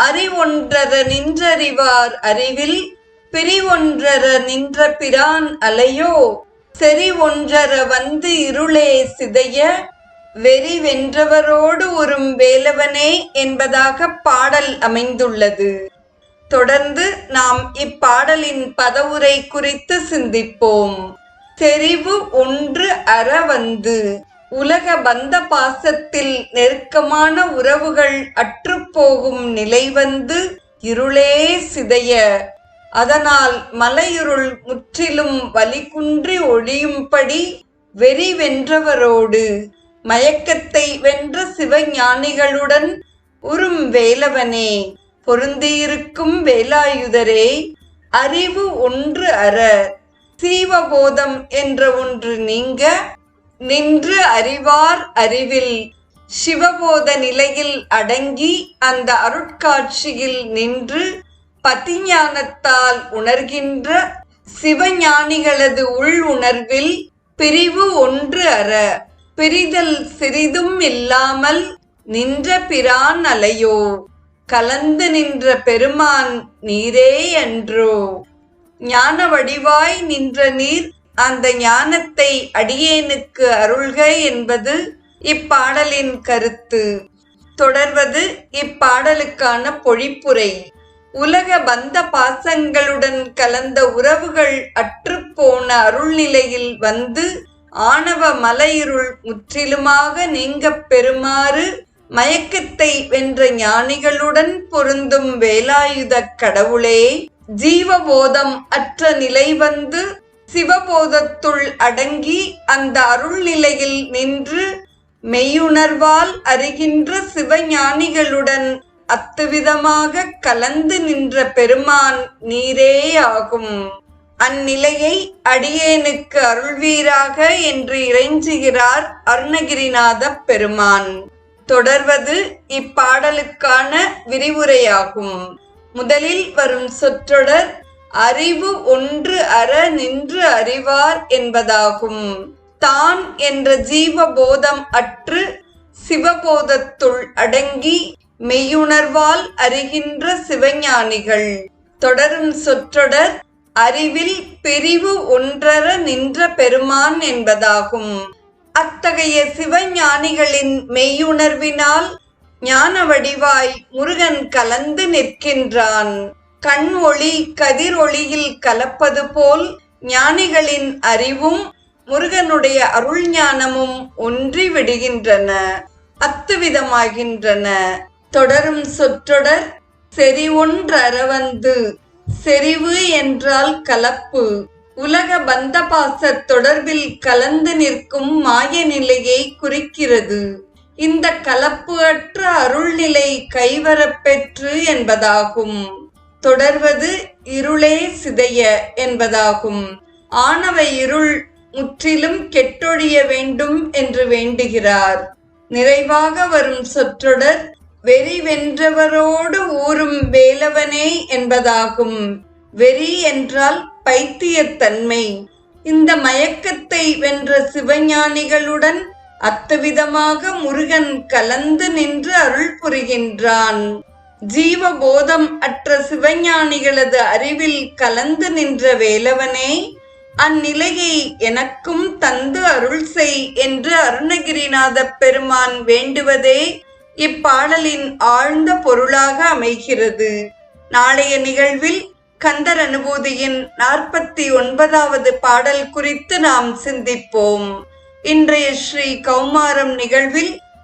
அறிவொன்றர நின்றறிவார் அறிவில் பிரிவொன்றர நின்ற பிரான் அலையோ? செறி ஒன்றர வந்து இருளே சிதைய வெறி வென்றவரோடு உறும் வேலவனே என்பதாக பாடல் அமைந்துள்ளது. தொடர்ந்து நாம் இப்பாடலின் பதவுரை குறித்து சிந்திப்போம். தெரிவு ஒன்று அற வந்து உலக பந்த பாசத்தில் நெருக்கமான உறவுகள் அற்றுப்போகும் நிலை வந்து இருளே சிதைய. அதனால் மலையுருள் முற்றிலும் வலிகுன்றி ஒழியும்படி வெறி வென்றவரோடு மயக்கத்தை வென்ற சிவஞானிகளுடன் உறும் வேலவனே. பொருந்தியிருக்கும் வேலாயுதரே அறிவு ஒன்று அற. சீவபோதம் என்ற ஒன்று நீங்க நின்று அறிவார் அறிவில் சிவபோத நிலையில் அடங்கி அந்த அருட்காட்சியில் நின்று பதிஞானத்தால் உணர்கின்ற சிவஞானிகளது உள் உணர்வில் பிரிவு ஒன்று அற. பிரிதல் சிறிதும் இல்லாமல் நின்ற பிரான் அலையோ. கலந்து நின்ற பெருமான் நீரே என்றோ ஞான வடிவாய் நின்ற நீர் அந்த ஞானத்தை அடியேனுக்கு அருள்க என்பது இப்பாடலின் கருத்து. தொடர்வது இப்பாடலுக்கான பொழிப்புரை. உலக பந்த பாசங்களுடன் கலந்த உறவுகள் அற்றுப்போன அருள்நிலையில் வந்து ஆணவ மலையிருள் முற்றிலுமாக நீங்கப் பெறுமாறு மயக்கத்தை வென்ற ஞானிகளுடன் பொருந்தும் வேலாயுத கடவுளே ஜீவபோதம் அற்ற நிலை வந்து சிவபோதத்துள் அடங்கி அந்த அருள் நிலையில் நின்று மெய்யுணர்வால் அறிகின்ற சிவஞானிகளுடன் அத்துவிதமாக கலந்து நின்ற பெருமான் நீரே ஆகும் அந்நிலையை அடியேனுக்கு அருள்வீராக என்று இறைஞ்சுகிறார் அருணகிரிநாத பெருமான். தொடர்வது இப்பாடலுக்கான விரிவுரையாகும். முதலில் வரும் சொற்றொடர் அறிவு ஒன்று அற நின்று அறிவார் என்பதாகும். தான் என்ற ஜீவபோதம் அற்று சிவபோதத்துள் அடங்கி மெய்யுணர்வால் அறிகின்ற சிவஞானிகள். தொடரும் சொற்றொடர் அறிவில் பிரிவு ஒன்றர நின்ற பெருமான் என்பதாகும். அத்தகைய சிவஞானிகளின் மெய்யுணர்வினால் ஞான வடிவாய் முருகன் கலந்து நிற்கின்றான். கண் ஒளி கதிர் ஒளியில் கலப்பது போல் ஞானிகளின் அறிவும் முருகனுடைய அருள் ஞானமும் ஒன்றி விடுகின்றன அத்துவிதமாகின்றன. தொடரும் சொற்றொடர் செறி ஒன்றரவந்து செறிவு என்றால் கலப்பு. உலக பந்தபாச தொடர்பில் கலந்து நிற்கும் மாய நிலையை குறிக்கிறது. இந்த கலப்பு அற்ற அருள்நிலை கைவரப்பெற்று என்பதாகும். தொடர்வது இருளே சிதைய என்பதாகும். ஆணவ இருள் முற்றிலும் கெட்டொழிய வேண்டும் என்று வேண்டுகிறார். நிறைவாக வரும் சொற்றொடர் வெறி வென்றவரோடு ஊறும் வேலவனே என்பதாகும். வெறி என்றால் பைத்தியத்தன்மை இந்த மயக்கத்தை வென்ற சிவஞானிகளுடன் அத்துவிதமாக முருகன் கலந்து நின்று அருள் புரிகின்றான். ஜீவபோதம் அற்ற சிவஞானிகளது அறிவில் கலந்து நின்ற வேலவனே அந்நிலையை எனக்கும் தந்து அருள் செய் என்று அருணகிரிநாத பெருமான் வேண்டுவதே இப்பாடலின் ஆழ்ந்த பொருளாக அமைகிறது. நாளைய நிகழ்வில் கந்தர் அனுபூதியின் நாற்பத்தி ஒன்பதாவது பாடல் குறித்து நாம் சிந்திப்போம். இன்றைய ஸ்ரீ கௌமாரம் நிகழ்வில்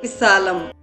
விசாலம்.